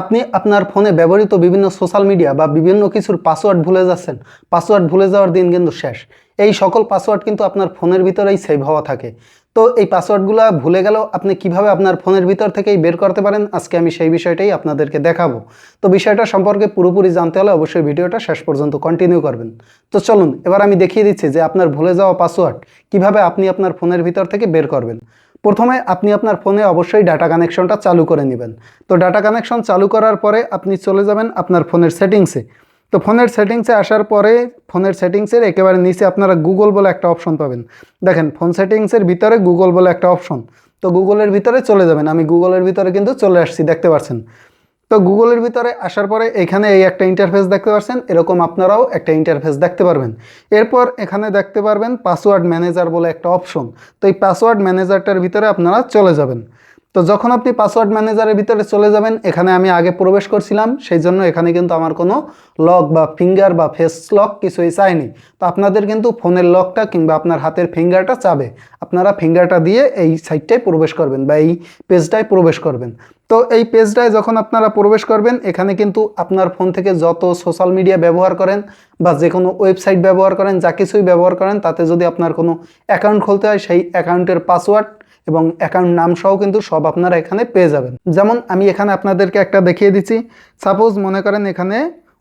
আপনি আপনার ফোনে ব্যবহৃত বিভিন্ন সোশ্যাল মিডিয়া বা বিভিন্ন কিছুর পাসওয়ার্ড ভুলে যাচ্ছেন পাসওয়ার্ড ভুলে যাওয়ার দিন কিন্তু শেষ। এই সকল পাসওয়ার্ড কিন্তু আপনার ফোনের ভিতরেই সেভ হওয়া থাকে। তো এই পাসওয়ার্ডগুলো ভুলে গেলেও আপনি কীভাবে আপনার ফোনের ভিতর থেকেই বের করতে পারেন, আজকে আমি সেই বিষয়টাই আপনাদেরকে দেখাবো। তো বিষয়টা সম্পর্কে পুরোপুরি জানতে হলে অবশ্যই ভিডিওটা শেষ পর্যন্ত কন্টিনিউ করবেন। তো চলুন, এবার আমি দেখিয়ে দিচ্ছি যে আপনার ভুলে যাওয়া পাসওয়ার্ড কীভাবে আপনি আপনার ফোনের ভিতর থেকে বের করবেন। প্রথমে আপনি আপনার ফোনে অবশ্যই ডাটা কানেকশনটা চালু করে নেবেন। তো ডাটা কানেকশন চালু করার পরে আপনি চলে যাবেন আপনার ফোনের সেটিংসে তো ফোনের সেটিংসে আসার পরে ফোনের সেটিংসের একেবারে নিচে আপনারা গুগল বলে একটা অপশন পাবেন। দেখেন, ফোন সেটিংসের ভিতরে গুগল বলে একটা অপশন তো গুগলের ভিতরে চলে যাবেন। আমি গুগলের ভিতরে কিন্তু চলে আসছি, দেখতে পাচ্ছেন। তো গুগলের ভিতরে আসার পরে এখানে এই একটা ইন্টারফেস দেখতে পাচ্ছেন। এরকম আপনারাও একটা ইন্টারফেস দেখতে পারবেন। এরপর এখানে দেখতে পারবেন পাসওয়ার্ড ম্যানেজার বলে একটা অপশন তো এই পাসওয়ার্ড ম্যানেজারটার ভিতরে আপনারা চলে যাবেন। তো যখন আপনি পাসওয়ার্ড ম্যানেজারের ভিতরে চলে যাবেন, এখানে আমি আগে প্রবেশ করছিলাম, সেই জন্য এখানে কিন্তু আমার কোনো লক বা ফিঙ্গার বা ফেস লক কিছুই চাইনি। তো আপনাদের কিন্তু ফোনের লকটা কিংবা আপনার হাতের ফিঙ্গারটা চাবে। আপনারা ফিঙ্গারটা দিয়ে এই সাইটটায় প্রবেশ করবেন বা এই পেজটায় প্রবেশ করবেন। তো এই পেজটায় যখন আপনারা প্রবেশ করবেন, এখানে কিন্তু আপনার ফোন থেকে যত সোশ্যাল মিডিয়া ব্যবহার করেন বা যে কোনো ওয়েবসাইট ব্যবহার করেন, যা কিছুই ব্যবহার করেন, তাতে যদি আপনার কোনো অ্যাকাউন্ট খুলতে হয়, সেই অ্যাকাউন্টের পাসওয়ার্ড এবং অ্যাকাউন্ট নাম সহ কিন্তু সব আপনারা এখানে পেয়ে যাবেন। যেমন আমি এখানে আপনাদেরকে একটা দেখিয়ে দিচ্ছি। সাপোজ মনে করেন এখানে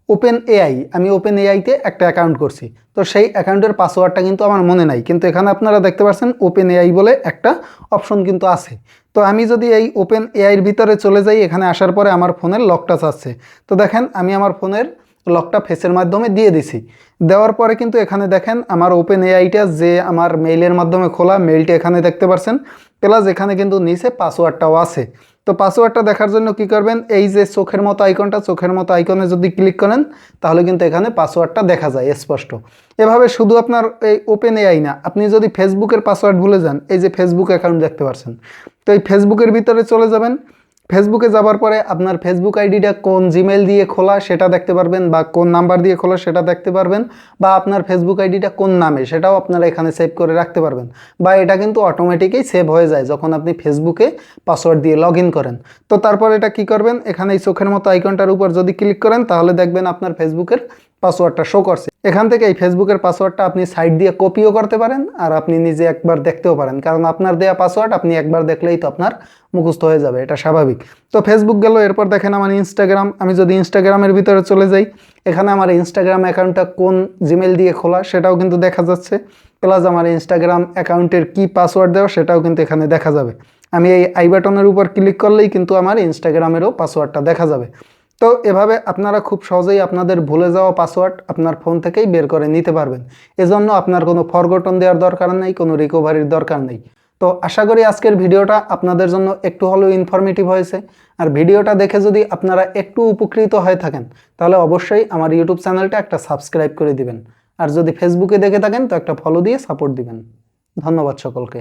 ওপেন এআই আমি ওপেন এআইতে একটা অ্যাকাউন্ট করছি। তো সেই অ্যাকাউন্টের পাসওয়ার্ডটা কিন্তু আমার মনে নাই। কিন্তু এখানে আপনারা দেখতে পাচ্ছেন ওপেন এআই বলে একটা অপশন কিন্তু আছে। তো আমি যদি এই ওপেন এআইয়ের ভিতরে চলে যাই, এখানে আসার পরে আমার ফোনের লকটা চাচ্ছে তো দেখেন, আমি আমার ফোনের লকটা ফেসের মাধ্যমে দিয়ে দিছি। দেওয়ার পরে কিন্তু এখানে দেখেন আমার ওপেন এআইটা যে আমার মেইলের মাধ্যমে খোলা, মেইলটা এখানে দেখতে পাচ্ছেন প্লাস এখানে কিন্তু নিচে পাসওয়ার্ডটাও আছে। তো পাসওয়ার্ডটা দেখার জন্য কি করবেন? এই যে চোখের মতো আইকনটা, চোখের মতো আইকনে যদি ক্লিক করেন, তাহলে কিন্তু এখানে পাসওয়ার্ডটা দেখা যায় স্পষ্ট। এভাবে শুধু আপনার এই ওপেন এআই না, আপনি যদি ফেসবুকের পাসওয়ার্ড ভুলে যান, এই যে ফেসবুক অ্যাকাউন্ট দেখতে পাচ্ছেন তো এই ফেসবুকের ভিতরে চলে যাবেন। ফেসবুকে যাবার পরে আপনার ফেসবুক আইডিটা কোন জিমেল দিয়ে খোলা সেটা দেখতে পারবেন বা কোন নাম্বার দিয়ে খোলা সেটা দেখতে পারবেন বা আপনার ফেসবুক আইডিটা কোন নামে সেটাও আপনারা এখানে সেভ করে রাখতে পারবেন বা এটা কিন্তু অটোমেটিকই সেভ হয়ে যায় যখন আপনি ফেসবুকে পাসওয়ার্ড দিয়ে লগ করেন। তো তারপর এটা কি করবেন? এখানে এই চোখের মতো আইকনটার উপর যদি ক্লিক করেন তাহলে দেখবেন আপনার ফেসবুকের পাসওয়ার্ডটা শো করছে। এখান থেকে এই ফেসবুকের পাসওয়ার্ডটা আপনি সাইড দিয়ে কপিও করতে পারেন আর আপনি নিজে একবার দেখতেও পারেন। কারণ আপনার দেওয়া পাসওয়ার্ড আপনি একবার দেখলেই তো আপনার মুখস্থ হয়ে যাবে, এটা স্বাভাবিক। তো ফেসবুক গেল, এরপর দেখেন আমার ইনস্টাগ্রাম আমি যদি ইনস্টাগ্রামের ভিতরে চলে যাই, এখানে আমার ইনস্টাগ্রাম অ্যাকাউন্টটা কোন জিমেল দিয়ে খোলা সেটাও কিন্তু দেখা যাচ্ছে। প্লাস আমার ইনস্টাগ্রাম অ্যাকাউন্টের কি পাসওয়ার্ড দেওয়া সেটাও কিন্তু এখানে দেখা যাবে। আমি এই আই বাটনের উপর ক্লিক করলেই কিন্তু আমার ইনস্টাগ্রামেরও পাসওয়ার্ডটা দেখা যাবে। তো এভাবে আপনারা খুব সহজেই আপনাদের ভুলে যাওয়া পাসওয়ার্ড আপনার ফোন থেকেই বের করে নিতে পারবেন। এজন্য আপনার কোনো ফরগটন দেওয়ার দরকার নেই, কোনো রিকভারির দরকার নেই। তো আশা করি আজকের ভিডিওটা আপনাদের জন্য একটু হলেও ইনফরমেটিভ হয়েছে। আর ভিডিওটা দেখে যদি আপনারা একটু উপকৃত হয়ে থাকেন, তাহলে অবশ্যই আমার ইউটিউব চ্যানেলটা একটা সাবস্ক্রাইব করে দিবেন। আর যদি ফেসবুকে দেখে থাকেন, তো একটা ফলো দিয়ে সাপোর্ট দিবেন। ধন্যবাদ সকলকে।